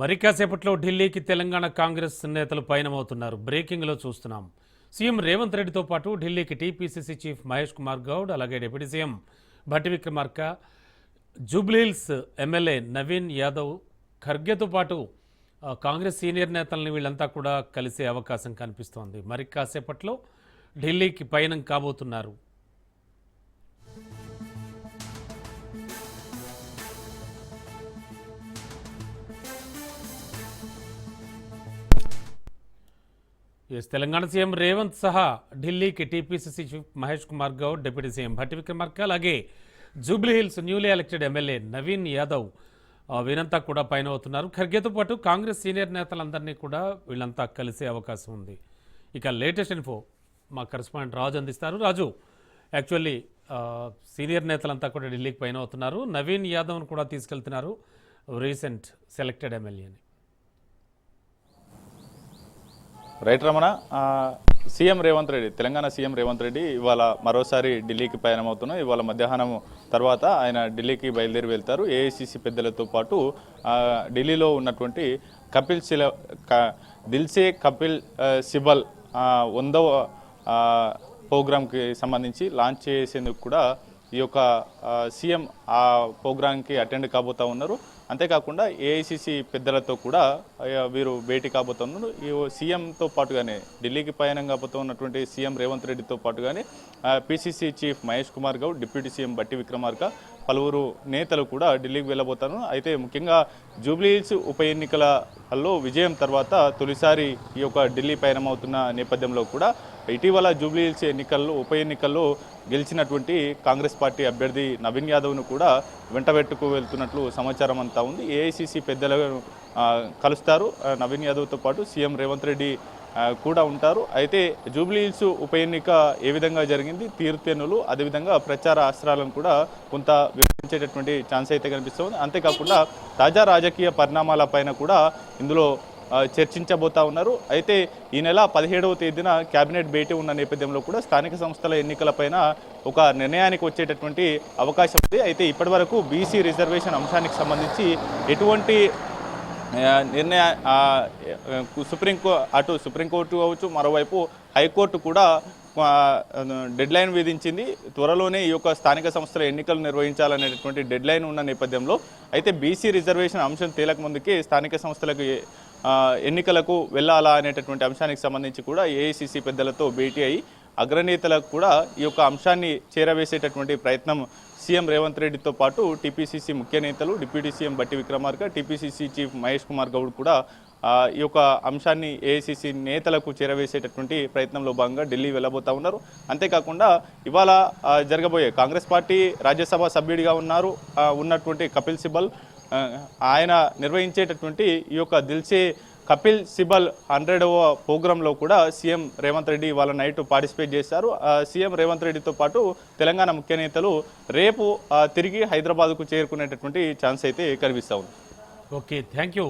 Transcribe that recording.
మరి కాసేపట్లో ఢిల్లీకి తెలంగాణ కాంగ్రెస్ నేతలు పయనమవుతున్నారు. బ్రేకింగ్లో చూస్తున్నాం. సీఎం రేవంత్ రెడ్డితో పాటు ఢిల్లీకి టీపీసీసీ చీఫ్ మహేష్ కుమార్ గౌడ్ అలాగే deputy CM Bhatti Vikramarka Jubilee Hills MLA Naveen Yadav ఖర్గేతో పాటు కాంగ్రెస్ సీనియర్ నేతల్ని వీళ్ళంతా కూడా కలిసే అవకాశం కనిపిస్తోంది. మరి కాసేపట్లో ఢిల్లీకి పయనం కాబోతున్నారు. ఎస్ తెలంగాణ సీఎం రేవంత్ సహా ఢిల్లీకి TPCC chief Mahesh Kumar Goud deputy CM Bhatti Vikramarka అలాగే Jubilee Hills newly elected MLA Naveen Yadav వీరంతా కూడా పైన అవుతున్నారు. ఖర్గేతో పాటు కాంగ్రెస్ సీనియర్ నేతలందరినీ కూడా వీళ్ళంతా కలిసే అవకాశం ఉంది. ఇక లేటెస్ట్ ఇన్ఫో మా కరెస్పాండెంట్ రాజు అందిస్తారు. రాజు యాక్చువల్లీ సీనియర్ నేతలంతా కూడా ఢిల్లీకి పైన అవుతున్నారు. నవీన్ యాదవ్ను కూడా తీసుకెళ్తున్నారు రీసెంట్ సెలెక్టెడ్ ఎమ్మెల్యేని. Right Ramana CM Revanth Reddy Telangana CM Revanth Reddy ఇవాళ మరోసారి ఢిల్లీకి పయనమవుతున్నాం ఇవాళ మధ్యాహ్నం తర్వాత ఆయన ఢిల్లీకి బయలుదేరి వెళ్తారు. ఏఐసిసి పెద్దలతో పాటు ఢిల్లీలో ఉన్నటువంటి కపిల్ శిల దిల్సే కపిల్ సిబల్ వందవ ప్రోగ్రాంకి సంబంధించి లాంచ్ చేసేందుకు కూడా ఈ యొక్క సీఎం ఆ ప్రోగ్రాంకి అటెండ్ కాబోతూ ఉన్నారు. అంతేకాకుండా ఏఐసిసి పెద్దలతో కూడా వీరు భేటీ కాబోతున్నారు. ఈ సీఎంతో పాటుగానే ఢిల్లీకి పయనం కాబోతో ఉన్నటువంటి సీఎం రేవంత్ రెడ్డితో పాటుగానే PCC chief Mahesh Kumar Goud deputy CM Bhatti Vikramarka పలువురు నేతలు కూడా ఢిల్లీకి వెళ్ళబోతారు. అయితే ముఖ్యంగా జూబ్లీహిల్స్ ఉప ఎన్నికలలో విజయం తర్వాత తొలిసారి ఈ యొక్క ఢిల్లీ పయనం అవుతున్న నేపథ్యంలో కూడా ఇటీవల జూబ్లీహిల్స్ ఎన్నికల్లో ఉప ఎన్నికల్లో గెలిచినటువంటి కాంగ్రెస్ పార్టీ అభ్యర్థి నవీన్ యాదవ్ను కూడా వెంటబెట్టుకు వెళ్తున్నట్లు సమాచారం అంతా ఉంది. ఏఐసిసి పెద్దలను ఆ, కలుస్తారు. నవీన్ యాదవ్తో పాటు సీఎం రేవంత్ రెడ్డి కూడా ఉంటారు. అయితే జూబ్లీహిల్స్ ఉప ఎన్నిక ఏ విధంగా జరిగింది? తీరుతెన్నులు అదేవిధంగా ప్రచార అస్త్రాలను కూడా కొంత వివరించేటటువంటి ఛాన్స్ అయితే కనిపిస్తుంది. అంతేకాకుండా తాజా రాజకీయ పరిణామాల పైన కూడా ఇందులో చర్చించబోతా ఉన్నారు. అయితే ఈ నెల పదిహేడవ తేదీన కేబినెట్ భేటీ ఉన్న నేపథ్యంలో కూడా స్థానిక సంస్థల ఎన్నికలపైన ఒక నిర్ణయానికి వచ్చేటటువంటి అవకాశం ఉంది. అయితే ఇప్పటివరకు బీసీ రిజర్వేషన్ అంశానికి సంబంధించి ఎటువంటి నిర్ణయ ఆ, సుప్రీం అటు సుప్రీంకోర్టు కావచ్చు మరోవైపు హైకోర్టు కూడా డెడ్ లైన్ విధించింది. త్వరలోనే ఈ యొక్క స్థానిక సంస్థల ఎన్నికలు నిర్వహించాలనేటటువంటి డెడ్ లైన్ ఉన్న నేపథ్యంలో అయితే బీసీ రిజర్వేషన్ అంశం తేలక ముందుకే స్థానిక సంస్థలకు ఎన్నికలకు వెళ్ళాలా అనేటటువంటి అంశానికి సంబంధించి కూడా ఏఐసిసి పెద్దలతో భేటీ అయి అగ్రనేతలకు కూడా ఈ యొక్క అంశాన్ని చేరవేసేటటువంటి ప్రయత్నం సీఎం రేవంత్ రెడ్డితో పాటు టీపీసీసీ ముఖ్య నేతలు deputy CM Bhatti Vikramarka TPCC chief Mahesh Kumar Goud కూడా ఈ యొక్క అంశాన్ని ఏఐసీసీ నేతలకు చేరవేసేటటువంటి ప్రయత్నంలో భాగంగా ఢిల్లీ వెళ్ళబోతా ఉన్నారు. అంతేకాకుండా ఇవాళ జరగబోయే కాంగ్రెస్ పార్టీ రాజ్యసభ సభ్యుడిగా ఉన్నారు ఉన్నటువంటి కపిల్ సిబల్ ఆయన నిర్వహించేటటువంటి ఈ యొక్క దిల్సే కపిల్ సిబల్ హండ్రెడవ ప్రోగ్రాంలో కూడా సీఎం రేవంత్ రెడ్డి వాళ్ళ నైట్ పార్టిసిపేట్ చేశారు. సీఎం రేవంత్ రెడ్డితో పాటు తెలంగాణ ముఖ్య నేతలు రేపు తిరిగి హైదరాబాద్కు చేరుకునేటటువంటి ఛాన్స్ అయితే కనిపిస్తూ ఉంది. Okay thank you.